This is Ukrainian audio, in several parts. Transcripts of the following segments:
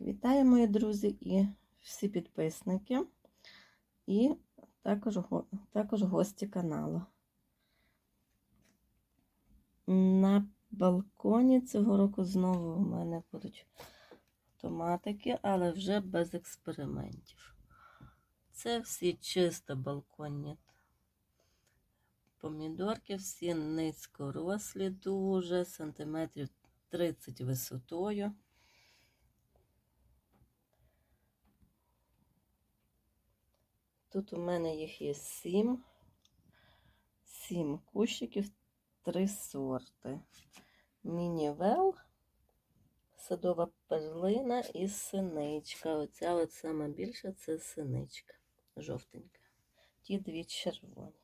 Вітаю, мої друзі і всі підписники, і також, також гості каналу. На балконі цього року знову в мене будуть томатики, але вже без експериментів. Це всі чисто балконні помідорки, всі низькорослі дуже, сантиметрів 30 висотою. Тут у мене їх є сім. Сім кущиків, три сорти. Мінівел, садова перлина і синичка. Оця от сама більша це синичка, жовтенька. Ті дві червоні.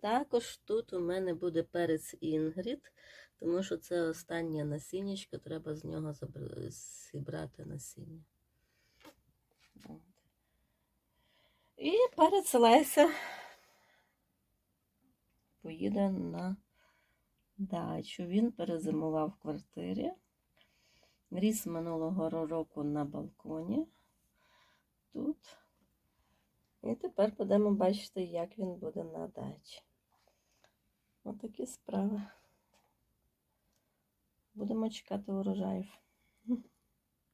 Також тут у мене буде перець Інгрід, тому що це останнє насіннячко, треба з нього зібрати насіння. От. І перець Леся поїде на дачу. Він перезимував в квартирі. Ріс минулого року на балконі. Тут. І тепер будемо бачити, як він буде на дачі. Отакі справи. Будемо чекати урожаїв.